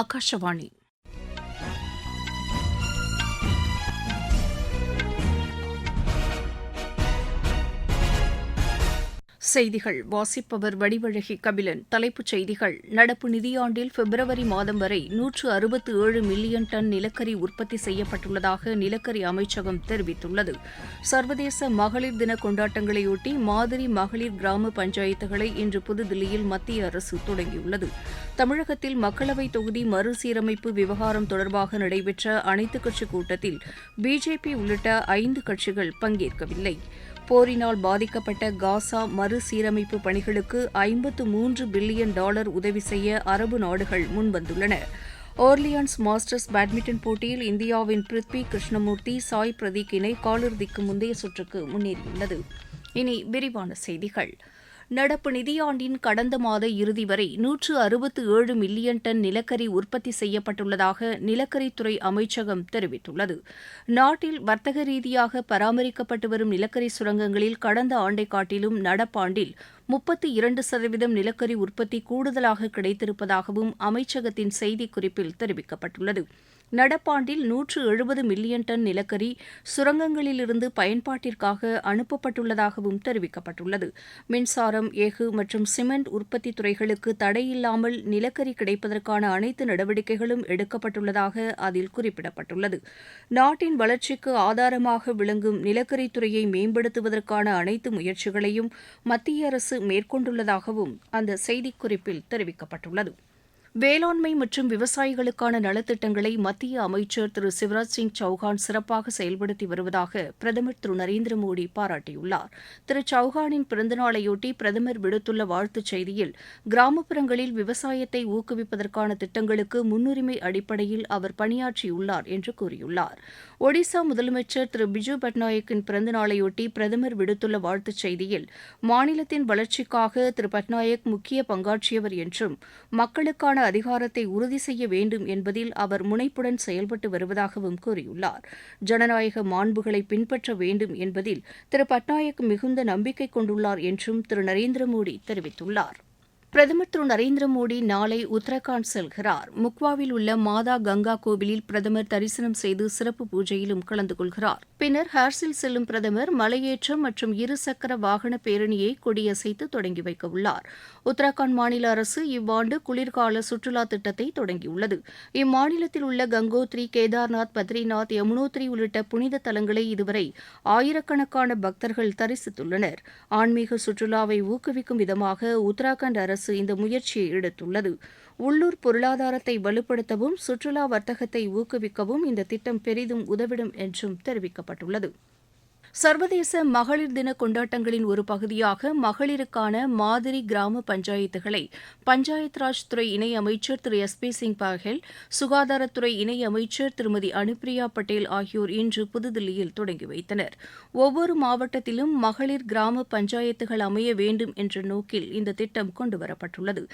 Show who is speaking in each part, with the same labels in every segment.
Speaker 1: ఆకాశవాణి செய்திகள் வாசிப்பவர் வடிவழகி கபிலன் தலைப்புச் செய்திகள் நடப்பு நிதியாண்டில் பிப்ரவரி மாதம் வரை நூற்று அறுபத்து ஏழு மில்லியன் டன் நிலக்கரி உற்பத்தி செய்யப்பட்டுள்ளதாக நிலக்கரி அமைச்சகம் தெரிவித்துள்ளது சர்வதேச மகளிர் தின கொண்டாட்டங்களையொட்டி மாதிரி மகளிர் கிராம பஞ்சாயத்துகளை இன்று புதுதில்லியில் மத்திய அரசு தொடங்கியுள்ளது தமிழகத்தில் மக்களவைத் தொகுதி மறுசீரமைப்பு விவகாரம் தொடர்பாக நடைபெற்ற அனைத்துக் கட்சிக் கூட்டத்தில் பிஜேபி உள்ளிட்ட ஐந்து கட்சிகள் பங்கேற்கவில்லை போரினால் பாதிக்கப்பட்ட காசா மறுசீரமைப்பு பணிகளுக்கு ஐம்பத்து மூன்று பில்லியன் டாலர் உதவி செய்ய அரபு நாடுகள் முன்வந்துள்ளன ஓர்லியான்ஸ் மாஸ்டர்ஸ் பேட்மிண்டன் போட்டியில் இந்தியாவின் பிருத்வி கிருஷ்ணமூர்த்தி சாய் பிரதீக் இணை காலிறுதிக்கு முந்தைய சுற்றுக்கு முன்னேறியுள்ளது இனி விரிவான செய்திகள் நடப்பு நிதியாண்டின் கடந்த மாத இறுதி வரை நூற்று அறுபத்து ஏழு மில்லியன் டன் நிலக்கரி உற்பத்தி செய்யப்பட்டுள்ளதாக நிலக்கரித்துறை அமைச்சகம் தெரிவித்துள்ளது நாட்டில் வர்த்தக ரீதியாக பராமரிக்கப்பட்டு வரும் நிலக்கரி சுரங்கங்களில் கடந்த ஆண்டை காட்டிலும் நடப்பாண்டில் முப்பத்தி இரண்டு சதவீதம் நிலக்கரி உற்பத்தி கூடுதலாக கிடைத்திருப்பதாகவும் அமைச்சகத்தின் செய்திக்குறிப்பில் தெரிவிக்கப்பட்டுள்ளது நடப்பாண்டில் நூற்று எழுபது மில்லியன் டன் நிலக்கரி சுரங்கங்களிலிருந்து பயன்பாட்டிற்காக அனுப்பப்பட்டுள்ளதாகவும் தெரிவிக்கப்பட்டுள்ளது மின்சாரம் எஃகு மற்றும் சிமெண்ட் உற்பத்தி துறைகளுக்கு தடையில்லாமல் நிலக்கரி கிடைப்பதற்கான அனைத்து நடவடிக்கைகளும் எடுக்கப்பட்டுள்ளதாக அதில் குறிப்பிடப்பட்டுள்ளது நாட்டின் வளர்ச்சிக்கு ஆதாரமாக விளங்கும் நிலக்கரி துறையை மேம்படுத்துவதற்கான அனைத்து முயற்சிகளையும் மத்திய அரசு மேற்கொண்டுள்ளதாகவும் அந்த செய்திக்குறிப்பில் தெரிவிக்கப்பட்டுள்ளது வேளாண்மை மற்றும் விவசாயிகளுக்கான நலத்திட்டங்களை மத்திய அமைச்சர் திரு சிவராஜ் சிங் சௌகான் சிறப்பாக செயல்படுத்தி வருவதாக பிரதமர் திரு நரேந்திர மோடி பாராட்டியுள்ளார் திரு சௌகானின் பிறந்தநாளையொட்டி பிரதமர் விடுத்துள்ள வாழ்த்துச் செய்தியில் கிராமப்புறங்களில் விவசாயத்தை ஊக்குவிப்பதற்கான திட்டங்களுக்கு முன்னுரிமை அடிப்படையில் அவர் பணியாற்றியுள்ளார் என்று கூறியுள்ளார் ஒடிசா முதலமைச்சர் திரு பிஜு பட்நாயக்கின் பிறந்தநாளையொட்டி பிரதமர் விடுத்துள்ள வாழ்த்துச் செய்தியில் மாநிலத்தின் வளர்ச்சிக்காக திரு பட்நாயக் முக்கிய பங்காற்றியவர் என்றும் மக்களுக்கான அதிகார அதிகாரத்தை உறுதி செய்ய வேண்டும் என்பதில் அவர் முனைப்புடன் செயல்பட்டு வருவதாகவும் கூறியுள்ளார் ஜனநாயக மாண்புகளை பின்பற்ற வேண்டும் என்பதில் திரு பட்நாயக் மிகுந்த நம்பிக்கை கொண்டுள்ளார் என்றும் திரு நரேந்திர மோடி தெரிவித்துள்ளாா் பிரதமர் திரு நரேந்திர மோடி நாளை உத்தரகாண்ட் செல்கிறார் முக்வாவில் உள்ள மாதா கங்கா கோவிலில் பிரதமர் தரிசனம் செய்து சிறப்பு பூஜையிலும் கலந்து கொள்கிறார் பின்னர் ஹார்சில் செல்லும் பிரதமர் மலையேற்றம் மற்றும் இருசக்கர வாகன பேரணியை கொடியசைத்து தொடங்கி வைக்க உள்ளார் உத்தரகாண்ட் மாநில அரசு இவ்வாண்டு குளிர்கால சுற்றுலா திட்டத்தை தொடங்கியுள்ளது இம்மாநிலத்தில் உள்ள கங்கோத்ரி கேதார்நாத் பத்ரிநாத் யமுனோத்ரி உள்ளிட்ட புனித தலங்களை இதுவரை ஆயிரக்கணக்கான பக்தர்கள் தரிசித்துள்ளனர் ஆன்மீக சுற்றுலாவை ஊக்குவிக்கும் விதமாக உத்தராகண்ட் அரசு அரசு இந்த முயற்சியை எடுத்துள்ளது உள்ளூர் பொருளாதாரத்தை வலுப்படுத்தவும் சுற்றுலா வர்த்தகத்தை ஊக்குவிக்கவும் இந்த திட்டம் பெரிதும் உதவிடும் என்றும் தெரிவிக்கப்பட்டுள்ளது சர்வதேச மகளிர் தின கொண்டாட்டங்களின் ஒரு பகுதியாக மகளிருக்கான மாதிரி கிராம பஞ்சாயத்துகளை பஞ்சாயத் ராஜ் துறை இணையமைச்சர் திரு எஸ் பி சிங் பாகெல் சுகாதாரத்துறை இணையமைச்சர் திருமதி அனுப்பிரியா பட்டேல் ஆகியோர் இன்று புதுதில்லியில் தொடங்கி வைத்தனர் ஒவ்வொரு மாவட்டத்திலும் மகளிர் கிராம பஞ்சாயத்துகள் அமைய வேண்டும் என்ற நோக்கில் இந்த திட்டம் கொண்டுவரப்பட்டுள்ளது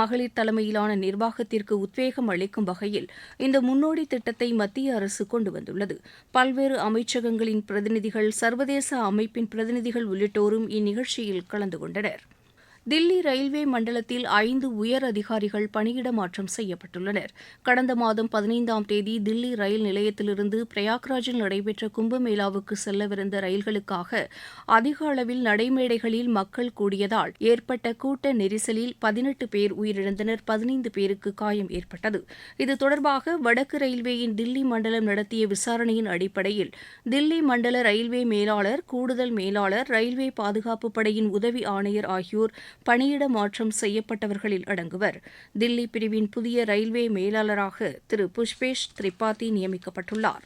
Speaker 1: மகளிர் தலைமையிலான நிர்வாகத்திற்கு உத்வேகம் அளிக்கும் வகையில் இந்த முன்னோடி திட்டத்தை மத்திய அரசு கொண்டு வந்துள்ளது பல்வேறு அமைச்சகங்களின் பிரதிநிதிகள் சர்வதேச அமைப்பின் பிரதிநிதிகள் உள்ளிட்டோரும் இந்நிகழ்ச்சியில் கலந்து கொண்டனா் தில்லி ரயில்வே மண்டலத்தில் ஐந்து உயர் அதிகாரிகள் பணியிட மாற்றம் செய்யப்பட்டுள்ளனர் கடந்த மாதம் பதினைந்தாம் தேதி தில்லி ரயில் நிலையத்திலிருந்து பிரயாக்ராஜில் நடைபெற்ற கும்பமேளாவுக்கு செல்லவிருந்த ரயில்களுக்காக அதிக அளவில் நடைமேடைகளில் மக்கள் கூடியதால் ஏற்பட்ட கூட்ட நெரிசலில் பதினெட்டு பேர் உயிரிழந்தனர் பதினைந்து பேருக்கு காயம் ஏற்பட்டது இது தொடர்பாக வடக்கு ரயில்வேயின் தில்லி மண்டலம் நடத்திய விசாரணையின் அடிப்படையில் தில்லி மண்டல ரயில்வே மேலாளர் கூடுதல் மேலாளர் ரயில்வே பாதுகாப்பு படையின் உதவி ஆணையர் ஆகியோர் பணியிட மாற்றம் செய்யப்பட்டவர்களில் அடங்குவர் தில்லி பிரிவின் புதிய ரயில்வே மேலாளராக திரு புஷ்பேஷ் திரிபாதி நியமிக்கப்பட்டுள்ளார்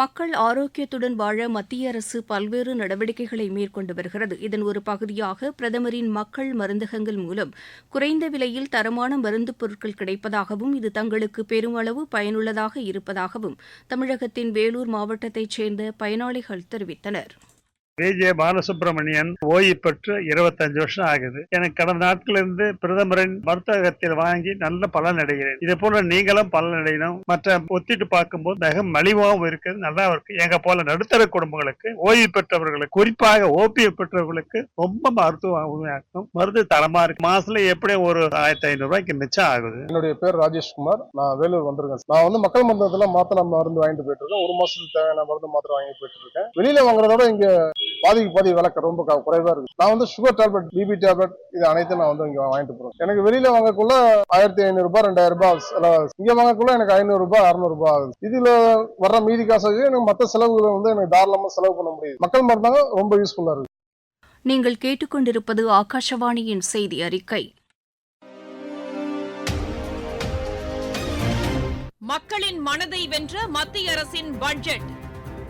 Speaker 1: மக்கள் ஆரோக்கியத்துடன் வாழ மத்திய அரசு பல்வேறு நடவடிக்கைகளை மேற்கொண்டு வருகிறது இதன் ஒரு பகுதியாக பிரதமரின் மக்கள் மருந்தகங்கள் மூலம் குறைந்த விலையில் தரமான மருந்துப் பொருட்கள் கிடைப்பதாகவும் இது தங்களுக்கு பெருமளவு பயனுள்ளதாக இருப்பதாகவும் தமிழகத்தின் வேலூர் மாவட்டத்தைச் சேர்ந்த பயனாளிகள் தெரிவித்தனா் விஜே பாலசுப்ரமணியன் ஓய்வு பெற்று இருபத்தஞ்சு வருஷம் ஆகுது எனக்கு கடந்த இருந்து பிரதமரின் வர்த்தகத்தில் வாங்கி நல்ல பலன் அடைகிறேன் இதே போல நீங்களும் பலன் அடையணும் மற்ற ஒத்திட்டு பார்க்கும்போது மிக மலிவாகவும் இருக்குது நல்லா இருக்கு எங்க போல நடுத்தர குடும்பங்களுக்கு ஓய்வு பெற்றவர்களுக்கு குறிப்பாக ஓபிய பெற்றவர்களுக்கு ரொம்ப மருத்துவம் மருந்து தரமா இருக்கு மாசத்துல எப்படியும் ஒரு ஆயிரத்தி ஐநூறு ரூபாய்க்கு மிச்சம் ஆகுது என்னுடைய பேர் ராஜேஷ்குமார்
Speaker 2: நான் வேலூர் வந்திருக்கேன் நான் வந்து மக்கள் மன்றத்துல மாத்திரம் மருந்து வாங்கிட்டு போயிட்டு இருக்கேன் ஒரு மாசத்துக்கு தேவையான மருந்து மாத்திரை வாங்கிட்டு போயிட்டு இருக்கேன் வெளியில வாங்குறதோட இங்க பாதிக்கு பாதி விலை ரொம்ப குறைவா இருக்கு நான் வந்து சுகர் டேப்லெட் பிபி டேப்லெட் இது அனைத்தும் நான் வந்து இங்க வாங்கிட்டு போறேன் எனக்கு வெளியில வாங்கக்குள்ள ஆயிரத்தி ஐநூறு ரூபாய் ரெண்டாயிரம் ரூபாய் இங்க வாங்கக்குள்ள எனக்கு ஐநூறு ரூபாய் அறுநூறு ரூபாய் ஆகுது இதுல வர்ற மீதி காசு எனக்கு மற்ற செலவுகளை வந்து எனக்கு தாராளமா செலவு பண்ண முடியுது மக்கள் மருந்தாங்க ரொம்ப யூஸ்ஃபுல்லா இருக்கு நீங்கள் கேட்டுக்கொண்டிருப்பது ஆகாஷவாணியின் செய்தி அறிக்கை மக்களின் மனதை வென்ற மத்திய அரசின் பட்ஜெட்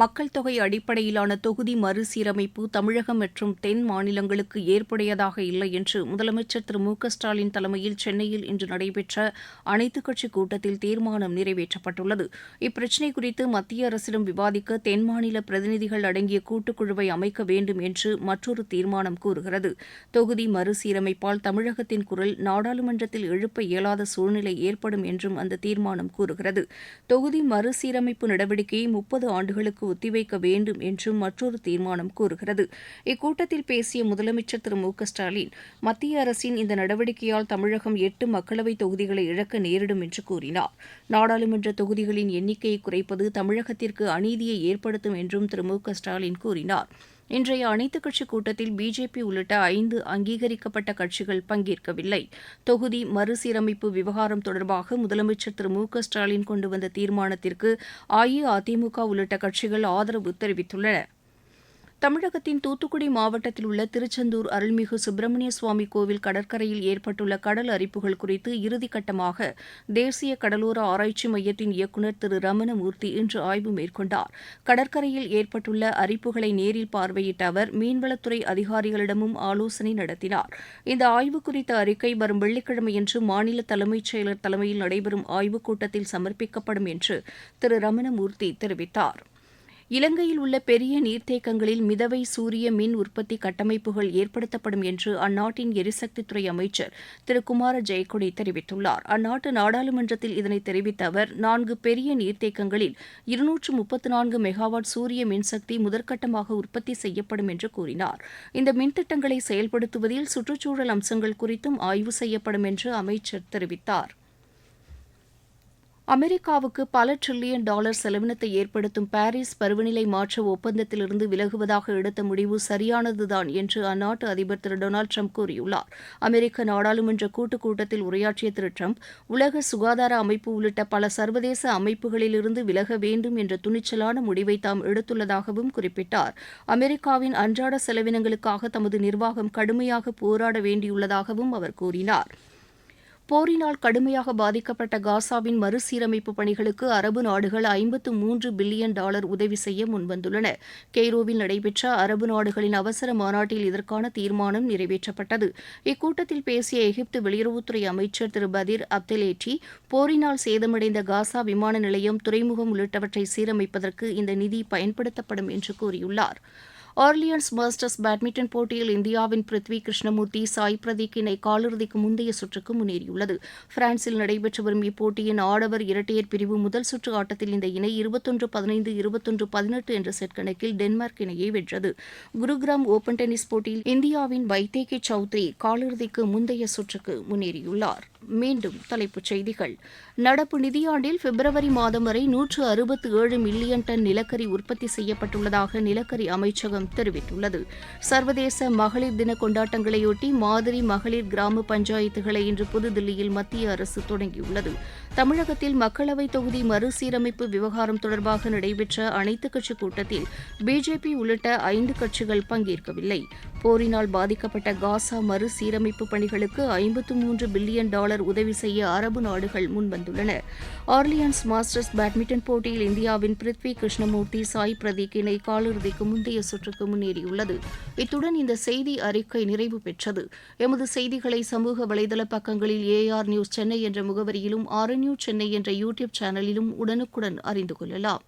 Speaker 2: மக்கள் தொகை அடிப்படையிலான தொகுதி மறுசீரமைப்பு தமிழகம் மற்றும் தென் மாநிலங்களுக்கு ஏற்புடையதாக இல்லை என்று முதலமைச்சர் திரு மு ஸ்டாலின் தலைமையில் சென்னையில் இன்று நடைபெற்ற அனைத்துக் கட்சி கூட்டத்தில் தீர்மானம் நிறைவேற்றப்பட்டுள்ளது இப்பிரச்சினை குறித்து மத்திய அரசிடம் விவாதிக்க தென் மாநில பிரதிநிதிகள் அடங்கிய கூட்டுக்குழுவை அமைக்க வேண்டும் என்று மற்றொரு தீர்மானம் கூறுகிறது தொகுதி மறுசீரமைப்பால் தமிழகத்தின் குரல் நாடாளுமன்றத்தில் எழுப்ப இயலாத சூழ்நிலை ஏற்படும் என்றும் அந்த தீர்மானம் கூறுகிறது தொகுதி மறுசீரமைப்பு நடவடிக்கையை முப்பது ஆண்டுகளுக்கு தேதிக்கு ஒத்திவைக்க வேண்டும் என்றும் மற்றொரு தீர்மானம் கூறுகிறது இக்கூட்டத்தில் பேசிய முதலமைச்சர் திரு மு க ஸ்டாலின் மத்திய அரசின் இந்த நடவடிக்கையால் தமிழகம் எட்டு மக்களவைத் தொகுதிகளை இழக்க நேரிடும் என்று கூறினார் நாடாளுமன்ற தொகுதிகளின் எண்ணிக்கையை குறைப்பது தமிழகத்திற்கு அநீதியை ஏற்படுத்தும் என்றும் திரு மு க ஸ்டாலின் கூறினார் இன்றைய அனைத்துக் கட்சி கூட்டத்தில் பிஜேபி உள்ளிட்ட ஐந்து அங்கீகரிக்கப்பட்ட கட்சிகள் பங்கேற்கவில்லை தொகுதி மறுசீரமைப்பு விவகாரம் தொடர்பாக முதலமைச்சர் திரு மு க ஸ்டாலின் கொண்டு வந்த தீர்மானத்திற்கு அஇஅதிமுக உள்ளிட்ட கட்சிகள் ஆதரவு தெரிவித்துள்ளன தமிழகத்தின் தூத்துக்குடி மாவட்டத்தில் உள்ள திருச்செந்தூர் அருள்மிகு சுப்பிரமணிய சுவாமி கோவில் கடற்கரையில் ஏற்பட்டுள்ள கடல் அரிப்புகள் குறித்து இறுதிக்கட்டமாக தேசிய கடலோர ஆராய்ச்சி மையத்தின் இயக்குநர் திரு ரமணமூர்த்தி இன்று ஆய்வு மேற்கொண்டார் கடற்கரையில் ஏற்பட்டுள்ள அரிப்புகளை நேரில் பார்வையிட்ட அவர் மீன்வளத்துறை அதிகாரிகளிடமும் ஆலோசனை நடத்தினார் இந்த ஆய்வு குறித்த அறிக்கை வரும் வெள்ளிக்கிழமையன்று மாநில தலைமைச் செயலர் தலைமையில் நடைபெறும் ஆய்வுக் கூட்டத்தில் சமர்ப்பிக்கப்படும் என்று திரு ரமணமூர்த்தி தெரிவித்தாா் இலங்கையில் உள்ள பெரிய நீர்த்தேக்கங்களில் மிதவை சூரிய மின் உற்பத்தி கட்டமைப்புகள் ஏற்படுத்தப்படும் என்று அந்நாட்டின் எரிசக்தித்துறை அமைச்சர் திரு குமார ஜெயக்குடி தெரிவித்துள்ளார் அந்நாட்டு நாடாளுமன்றத்தில் இதனை தெரிவித்த அவர் நான்கு பெரிய நீர்த்தேக்கங்களில் இருநூற்று முப்பத்து நான்கு மெகாவாட் சூரிய மின்சக்தி முதற்கட்டமாக உற்பத்தி செய்யப்படும் என்று கூறினார் இந்த மின்திட்டங்களை செயல்படுத்துவதில் சுற்றுச்சூழல் அம்சங்கள் குறித்தும் ஆய்வு செய்யப்படும் என்று அமைச்சர் தெரிவித்தாா் அமெரிக்காவுக்கு பல டிரில்லியன் டாலர் செலவினத்தை ஏற்படுத்தும் பாரீஸ் பருவநிலை மாற்ற ஒப்பந்தத்திலிருந்து விலகுவதாக எடுத்த முடிவு சரியானதுதான் என்று அந்நாட்டு அதிபர் திரு டொனால்டு ட்ரம்ப் கூறியுள்ளார் அமெரிக்க நாடாளுமன்ற கூட்டுக் கூட்டத்தில் உரையாற்றிய திரு ட்ரம்ப் உலக சுகாதார அமைப்பு உள்ளிட்ட பல சர்வதேச அமைப்புகளிலிருந்து விலக வேண்டும் என்ற துணிச்சலான முடிவை தாம் எடுத்துள்ளதாகவும் குறிப்பிட்டார் அமெரிக்காவின் அன்றாட செலவினங்களுக்காக தமது நிர்வாகம் கடுமையாக போராட வேண்டியுள்ளதாகவும் அவர் கூறினாா் போரினால் கடுமையாக பாதிக்கப்பட்ட காசாவின் மறுசீரமைப்பு பணிகளுக்கு அரபு நாடுகள் ஐம்பத்து மூன்று பில்லியன் டாலர் உதவி செய்ய முன்வந்துள்ளன கெய்ரோவில் நடைபெற்ற அரபு நாடுகளின் அவசர மாநாட்டில் இதற்கான தீர்மானம் நிறைவேற்றப்பட்டது இக்கூட்டத்தில் பேசிய எகிப்து வெளியுறவுத்துறை அமைச்சர் திரு பதிர் அப்தலேட்டி போரினால் சேதமடைந்த காசா விமான நிலையம் துறைமுகம் உள்ளிட்டவற்றை சீரமைப்பதற்கு இந்த நிதி பயன்படுத்தப்படும் என்று கூறியுள்ளாா் ஆர்லியன்ஸ் மாஸ்டர்ஸ் பேட்மிண்டன் போட்டியில் இந்தியாவின் பிருத்வி கிருஷ்ணமூர்த்தி சாய் பிரதீக் இணை காலிறுதிக்கு முந்தைய சுற்றுக்கு முன்னேறியுள்ளது பிரான்சில் நடைபெற்று வரும் இப்போட்டியின் ஆடவர் இரட்டையர் பிரிவு முதல் சுற்று ஆட்டத்தில் இந்த இணை இருபத்தொன்று பதினைந்து இருபத்தொன்று பதினெட்டு என்ற செட் கணக்கில் டென்மார்க் இணையை வென்றது குருகிராம் ஓபன் டென்னிஸ் போட்டியில் இந்தியாவின் வைத்தேகே சௌத்ரி காலிறுதிக்கு முந்தைய சுற்றுக்கு முன்னேறியுள்ளாா் மீண்டும் தலைப்புச் செய்திகள் நடப்பு நிதியாண்டில் பிப்ரவரி மாதம் வரை நூற்று அறுபத்து ஏழு மில்லியன் டன் நிலக்கரி உற்பத்தி செய்யப்பட்டுள்ளதாக நிலக்கரி அமைச்சகம் தெரிவித்துள்ளது சர்வதேச மகளிர் தின கொண்டாட்டங்களையொட்டி மாதிரி மகளிர் கிராம பஞ்சாயத்துகளை இன்று புதுதில்லியில் மத்திய அரசு தொடங்கியுள்ளது தமிழகத்தில் மக்களவைத் தொகுதி மறுசீரமைப்பு விவகாரம் தொடர்பாக நடைபெற்ற அனைத்துக் கட்சிக் கூட்டத்தில் பிஜேபி உள்ளிட்ட ஐந்து கட்சிகள் பங்கேற்கவில்லை போரினால் பாதிக்கப்பட்ட காசா மறுசீரமைப்பு பணிகளுக்கு ஐம்பத்து மூன்று பில்லியன் டாலர் உதவி செய்ய அரபு நாடுகள் முன்வந்துள்ளன ஆர்லியன்ஸ் மாஸ்டர்ஸ் பேட்மிண்டன் போட்டியில் இந்தியாவின் பிருத்வி கிருஷ்ணமூர்த்தி சாய் பிரதீக் இணை காலிறுதிக்கு முந்தைய சுற்றுக்கு முன்னேறியுள்ளது இத்துடன் இந்த செய்தி அறிக்கை நிறைவு பெற்றது எமது செய்திகளை சமூக வலைதள பக்கங்களில் ஏஆர் நியூஸ் சென்னை என்ற முகவரியிலும் ஆர் சென்னை என்ற யூடியூப் சேனலிலும் உடனுக்குடன் அறிந்து கொள்ளலாம்